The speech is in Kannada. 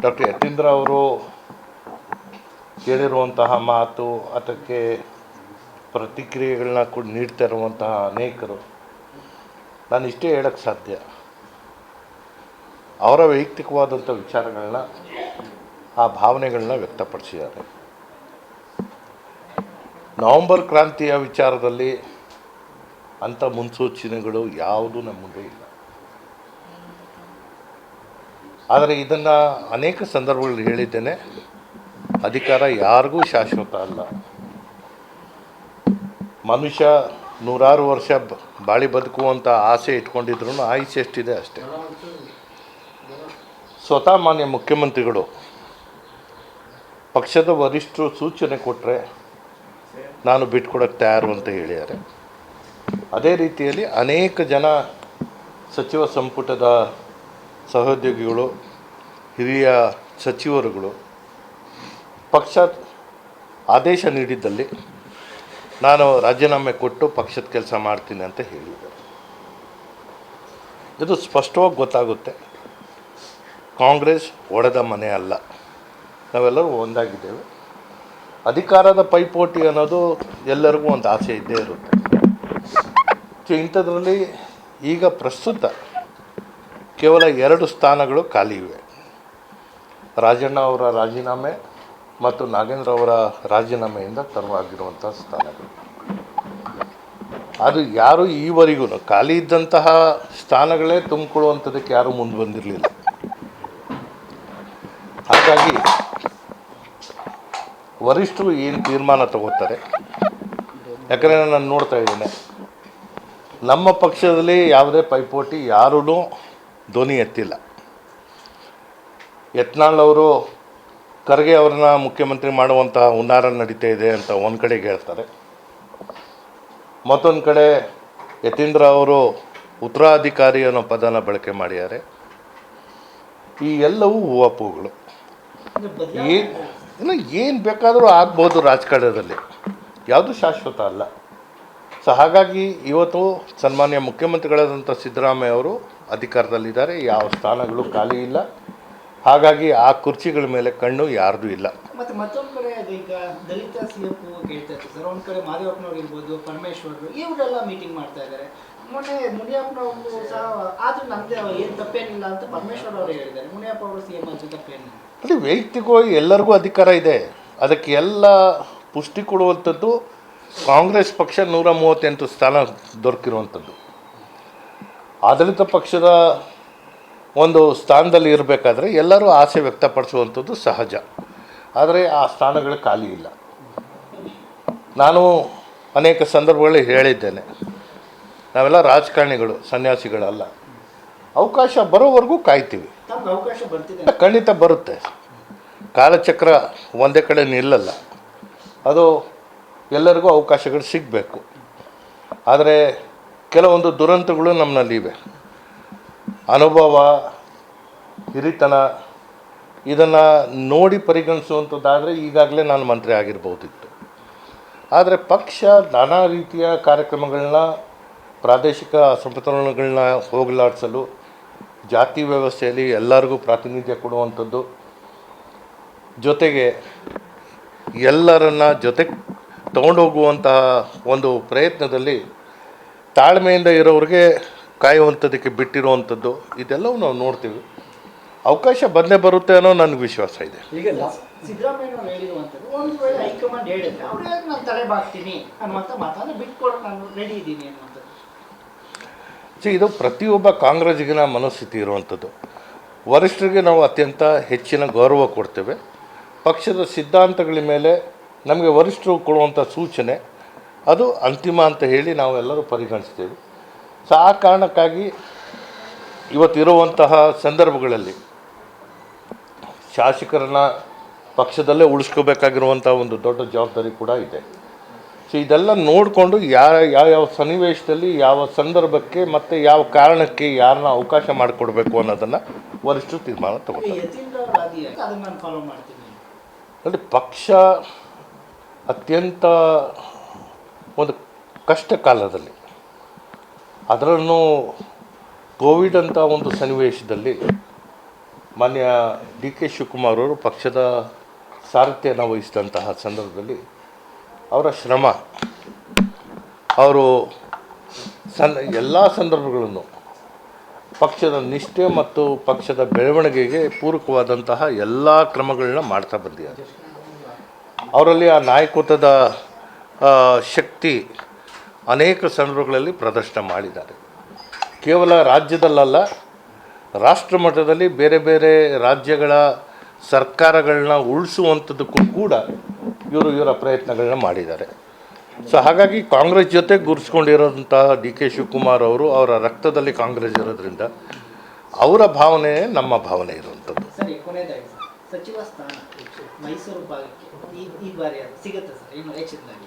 ಡಾಕ್ಟರ್ ಯತೀಂದ್ರ ಅವರು ಕೇಳಿರುವಂತಹ ಮಾತು, ಅದಕ್ಕೆ ಪ್ರತಿಕ್ರಿಯೆಗಳನ್ನ ಕೂಡ ನೀಡ್ತಾ ಇರುವಂತಹ ಅನೇಕರು. ನಾನು ಇಷ್ಟೇ ಹೇಳಕ್ಕೆ ಸಾಧ್ಯ. ಅವರ ವೈಯಕ್ತಿಕವಾದಂಥ ವಿಚಾರಗಳನ್ನ, ಆ ಭಾವನೆಗಳನ್ನ ವ್ಯಕ್ತಪಡಿಸಿದ್ದಾರೆ. ನವಂಬರ್ ಕ್ರಾಂತಿಯ ವಿಚಾರದಲ್ಲಿ ಅಂಥ ಮುನ್ಸೂಚನೆಗಳು ಯಾವುದೂ ಮುಂದೆ ಇಲ್ಲ. ಆದರೆ ಇದನ್ನು ಅನೇಕ ಸಂದರ್ಭಗಳಲ್ಲಿ ಹೇಳಿದ್ದೇನೆ. ಅಧಿಕಾರ ಯಾರಿಗೂ ಶಾಶ್ವತ ಅಲ್ಲ. ಮನುಷ್ಯ ನೂರಾರು ವರ್ಷ ಬಾಳಿ ಬದುಕುವಂಥ ಆಸೆ ಇಟ್ಕೊಂಡಿದ್ರು ಆಯುಷ್ಯ ಎಷ್ಟಿದೆ ಅಷ್ಟೇ. ಸ್ವತಃ ಮಾನ್ಯ ಮುಖ್ಯಮಂತ್ರಿಗಳು ಪಕ್ಷದ ವರಿಷ್ಠರು ಸೂಚನೆ ಕೊಟ್ಟರೆ ನಾನು ಬಿಟ್ಕೊಡಕ್ಕೆ ತಯಾರು ಅಂತ ಹೇಳಿದ್ದಾರೆ. ಅದೇ ರೀತಿಯಲ್ಲಿ ಅನೇಕ ಜನ ಸಚಿವ ಸಂಪುಟದ ಸಹೋದ್ಯೋಗಿಗಳು, ಹಿರಿಯ ಸಚಿವರುಗಳು, ಪಕ್ಷ ಆದೇಶ ನೀಡಿದ್ದಲ್ಲಿ ನಾನು ರಾಜೀನಾಮೆ ಕೊಟ್ಟು ಪಕ್ಷದ ಕೆಲಸ ಮಾಡ್ತೀನಿ ಅಂತ ಹೇಳಿದ್ದಾರೆ ಇದು ಸ್ಪಷ್ಟವಾಗಿ ಗೊತ್ತಾಗುತ್ತೆ. ಕಾಂಗ್ರೆಸ್ ಒಡೆದ ಮನೆ ಅಲ್ಲ. ನಾವೆಲ್ಲರೂ ಒಂದಾಗಿದ್ದೇವೆ. ಅಧಿಕಾರದ ಪೈಪೋಟಿ ಅನ್ನೋದು ಎಲ್ಲರಿಗೂ ಒಂದು ಆಸೆ ಇದ್ದೇ ಇರುತ್ತೆ. ಇಂಥದ್ರಲ್ಲಿ ಈಗ ಪ್ರಸ್ತುತ ಕೇವಲ ಎರಡು ಸ್ಥಾನಗಳು ಖಾಲಿ ಇವೆ. ರಾಜಣ್ಣ ಅವರ ರಾಜೀನಾಮೆ ಮತ್ತು ನಾಗೇಂದ್ರ ಅವರ ರಾಜೀನಾಮೆಯಿಂದ ತೆರವಾಗಿರುವಂಥ ಸ್ಥಾನಗಳು. ಅದು ಯಾರು ಈವರೆಗೂ ಖಾಲಿ ಇದ್ದಂತಹ ಸ್ಥಾನಗಳೇ ತುಂಬಿಕೊಳ್ಳುವಂಥದ್ದಕ್ಕೆ ಯಾರೂ ಮುಂದೆ ಬಂದಿರಲಿಲ್ಲ. ಹಾಗಾಗಿ ವರಿಷ್ಠರು ಏನು ತೀರ್ಮಾನ ತಗೋತಾರೆ? ಯಾಕಂದರೆ ನಾನು ನೋಡ್ತಾ ಇದ್ದೇನೆ, ನಮ್ಮ ಪಕ್ಷದಲ್ಲಿ ಯಾವುದೇ ಪೈಪೋಟಿ ಯಾರೂ ಧ್ವನಿ ಎತ್ತಿಲ್ಲ. ಯತ್ನಾಳ್ ಅವರು ಖರ್ಗೆ ಅವ್ರನ್ನ ಮುಖ್ಯಮಂತ್ರಿ ಮಾಡುವಂತಹ ಹುನ್ನಾರ ನಡೀತಾ ಇದೆ ಅಂತ ಒಂದು ಕಡೆಗೆ ಹೇಳ್ತಾರೆ. ಮತ್ತೊಂದು ಕಡೆ ಯತೀಂದ್ರ ಅವರು ಉತ್ತರಾಧಿಕಾರಿ ಅನ್ನೋ ಪದನ ಬಳಕೆ ಮಾಡಿದ್ದಾರೆ. ಈ ಎಲ್ಲವೂ ಹೂವಪ್ಪುಗಳು ಏನು ಏನು ಬೇಕಾದರೂ ಆಗ್ಬೋದು ರಾಜಕಾರಣದಲ್ಲಿ ಯಾವುದು ಶಾಶ್ವತ ಅಲ್ಲ. ಸೊ ಹಾಗಾಗಿ ಇವತ್ತು ಸನ್ಮಾನ್ಯ ಮುಖ್ಯಮಂತ್ರಿಗಳಾದಂಥ ಸಿದ್ದರಾಮಯ್ಯ ಅವರು ಅಧಿಕಾರದಲ್ಲಿದ್ದಾರೆ. ಯಾವ ಸ್ಥಾನಗಳು ಖಾಲಿ ಇಲ್ಲ. ಹಾಗಾಗಿ ಆ ಕುರ್ಚಿಗಳ ಮೇಲೆ ಕಣ್ಣು ಯಾರ್ದು ಇಲ್ಲ. ಮತ್ತೆ ಮತ್ತೊಂದು ಕಡೆ ಈಗ ದಲಿತ ಸಿ ಎಫ್ ಕೇಳ್ತಾ ಇತ್ತು ಸರ್. ಒಂದ್ ಕಡೆ ಮಾದೇವಪ್ಪನವ್ರು ಇರ್ಬೋದು ಪರಮೇಶ್ವರ್ ಇವರೆಲ್ಲ ಮೀಟಿಂಗ್ ಮಾಡ್ತಾ ಇದ್ದಾರೆ. ಮೊನ್ನೆ ಮುನಿಯಪ್ಪನವರು ಸಹ ಆದ್ರೂ ನಮ್ದೇ ಏನ್ ತಪ್ಪೇನಿಲ್ಲ ಅಂತ ಪರಮೇಶ್ವರ್ ಅವರು ಹೇಳಿದ್ದಾರೆ. ಮುನಿಯಪ್ಪ ಅವರು ಸಿ ಎಂ ಅಂತ ತಪ್ಪೇನಿಲ್ಲ. ಅದೇ ವೈಯಕ್ತಿಕವಾಗಿ ಎಲ್ಲರಿಗೂ ಅಧಿಕಾರ ಇದೆ. ಅದಕ್ಕೆ ಎಲ್ಲ ಪುಷ್ಟಿ ಕೊಡುವಂಥದ್ದು ಕಾಂಗ್ರೆಸ್ ಪಕ್ಷ ನೂರ ಮೂವತ್ತೆಂಟು ಸ್ಥಾನ ದೊರಕಿರುವಂಥದ್ದು. ಆಡಳಿತ ಪಕ್ಷದ ಒಂದು ಸ್ಥಾನದಲ್ಲಿ ಇರಬೇಕಾದ್ರೆ ಎಲ್ಲರೂ ಆಸೆ ವ್ಯಕ್ತಪಡಿಸುವಂಥದ್ದು ಸಹಜ. ಆದರೆ ಆ ಸ್ಥಾನಗಳು ಖಾಲಿ ಇಲ್ಲ. ನಾನು ಅನೇಕ ಸಂದರ್ಭಗಳಲ್ಲಿ ಹೇಳಿದ್ದೇನೆ. ನಾವೆಲ್ಲ ರಾಜಕಾರಣಿಗಳು ಸನ್ಯಾಸಿಗಳಲ್ಲ. ಅವಕಾಶ ಬರೋವರೆಗೂ ಕಾಯ್ತೀವಿ. ಖಂಡಿತ ಬರುತ್ತೆ. ಕಾಲಚಕ್ರ ಒಂದೇ ಕಡೆ ನಿಲ್ಲಲ್ಲ. ಅದು ಎಲ್ಲರಿಗೂ ಅವಕಾಶಗಳು ಸಿಗಬೇಕು. ಆದರೆ ಕೆಲವೊಂದು ದುರಂತಗಳು ನಮ್ಮಲ್ಲಿವೆ ಅನುಭವ, ಹಿರಿತನ, ಇದನ್ನು ನೋಡಿ ಪರಿಗಣಿಸುವಂಥದ್ದಾದರೆ ಈಗಾಗಲೇ ನಾನು ಮಂತ್ರಿ ಆಗಿರ್ಬೋದಿತ್ತು ಆದರೆ ಪಕ್ಷ ನಾನಾ ರೀತಿಯ ಕಾರ್ಯಕ್ರಮಗಳನ್ನ, ಪ್ರಾದೇಶಿಕ ಅಸಮತೋಲನಗಳನ್ನ ಹೋಗಲಾಡಿಸಲು, ಜಾತಿ ವ್ಯವಸ್ಥೆಯಲ್ಲಿ ಎಲ್ಲರಿಗೂ ಪ್ರಾತಿನಿಧ್ಯ ಕೊಡುವಂಥದ್ದು, ಜೊತೆಗೆ ಎಲ್ಲರನ್ನ ಜೊತೆ ತಗೊಂಡೋಗುವಂತಹ ಒಂದು ಪ್ರಯತ್ನದಲ್ಲಿ ತಾಳ್ಮೆಯಿಂದ ಇರೋರಿಗೆ ಕಾಯುವಂಥದ್ದಕ್ಕೆ ಬಿಟ್ಟಿರುವಂಥದ್ದು ಇದೆಲ್ಲವೂ ನಾವು ನೋಡ್ತೀವಿ. ಅವಕಾಶ ಬಂದೇ ಬರುತ್ತೆ ಅನ್ನೋ ನನಗೆ ವಿಶ್ವಾಸ ಇದೆ. ಸೊ ಇದು ಪ್ರತಿಯೊಬ್ಬ ಕಾಂಗ್ರೆಸ್ಗಿನ ಮನಸ್ಥಿತಿ ಇರುವಂಥದ್ದು. ವರಿಷ್ಠರಿಗೆ ನಾವು ಅತ್ಯಂತ ಹೆಚ್ಚಿನ ಗೌರವ ಕೊಡ್ತೇವೆ. ಪಕ್ಷದ ಸಿದ್ಧಾಂತಗಳ ಮೇಲೆ ನಮಗೆ ವರಿಷ್ಠರು ಕೊಡುವಂಥ ಸೂಚನೆ ಅದು ಅಂತಿಮ ಅಂತ ಹೇಳಿ ನಾವೆಲ್ಲರೂ ಪರಿಗಣಿಸ್ತೇವೆ. ಸೊ ಆ ಕಾರಣಕ್ಕಾಗಿ ಇವತ್ತಿರುವಂತಹ ಸಂದರ್ಭಗಳಲ್ಲಿ ಶಾಸಕರನ್ನ ಪಕ್ಷದಲ್ಲೇ ಉಳಿಸ್ಕೋಬೇಕಾಗಿರುವಂಥ ಒಂದು ದೊಡ್ಡ ಜವಾಬ್ದಾರಿ ಕೂಡ ಇದೆ. ಸೊ ಇದೆಲ್ಲ ನೋಡಿಕೊಂಡು ಯಾವ ಯಾವ ಸನ್ನಿವೇಶದಲ್ಲಿ ಯಾವ ಸಂದರ್ಭಕ್ಕೆ ಮತ್ತು ಯಾವ ಕಾರಣಕ್ಕೆ ಯಾರನ್ನ ಅವಕಾಶ ಮಾಡಿಕೊಡ್ಬೇಕು ಅನ್ನೋದನ್ನು ವರಿಷ್ಠರು ತೀರ್ಮಾನ ತಗೊಳ್ತಾರೆ ತಗೋತಾರೆ ನೋಡಿ ಪಕ್ಷ ಅತ್ಯಂತ ಒಂದು ಕಷ್ಟ ಕಾಲದಲ್ಲಿ, ಅದರಲ್ಲೂ ಕೋವಿಡ್ ಅಂತ ಒಂದು ಸನ್ನಿವೇಶದಲ್ಲಿ ಮಾನ್ಯ ಡಿ ಕೆ ಶಿವಕುಮಾರ್ ಅವರು ಪಕ್ಷದ ಸಾರಥ್ಯನ ವಹಿಸಿದಂತಹ ಸಂದರ್ಭದಲ್ಲಿ ಅವರ ಶ್ರಮ, ಅವರು ಸನ್, ಎಲ್ಲ ಸಂದರ್ಭಗಳನ್ನು ಪಕ್ಷದ ನಿಷ್ಠೆ ಮತ್ತು ಪಕ್ಷದ ಬೆಳವಣಿಗೆಗೆ ಪೂರಕವಾದಂತಹ ಎಲ್ಲ ಕ್ರಮಗಳನ್ನ ಮಾಡ್ತಾ ಬಂದಿದ್ದಾರೆ. ಅವರಲ್ಲಿ ಆ ನಾಯಕತ್ವದ ಶಕ್ತಿ ಅನೇಕ ಸಂದರ್ಭಗಳಲ್ಲಿ ಪ್ರದರ್ಶನ ಮಾಡಿದ್ದಾರೆ. ಕೇವಲ ರಾಜ್ಯದಲ್ಲಲ್ಲ ರಾಷ್ಟ್ರ ಮಟ್ಟದಲ್ಲಿ ಬೇರೆ ಬೇರೆ ರಾಜ್ಯಗಳ ಸರ್ಕಾರಗಳನ್ನ ಉಳಿಸುವಂಥದ್ದಕ್ಕೂ ಕೂಡ ಇವರು ಇವರ ಪ್ರಯತ್ನಗಳನ್ನ ಮಾಡಿದ್ದಾರೆ. ಸೊ, ಹಾಗಾಗಿ ಕಾಂಗ್ರೆಸ್ ಜೊತೆ ಗುರುಸ್ಕೊಂಡಿರೋಂತಹ ಡಿ ಕೆ ಶಿವಕುಮಾರ್ ಅವರು ಅವರ ರಕ್ತದಲ್ಲಿ ಕಾಂಗ್ರೆಸ್ ಇರೋದ್ರಿಂದ ಅವರ ಭಾವನೆ ನಮ್ಮ ಭಾವನೆ ಇರುವಂಥದ್ದು. ಸಚಿವ ಸ್ಥಾನ, ಮೈಸೂರು ಭಾಗಕ್ಕೆ ಈ ಈ ಬಾರಿ ಅದು ಸಿಗುತ್ತೆ ಸರ್? ಇನ್ನು ಎಲೆಕ್ಷನ್ನಲ್ಲಿ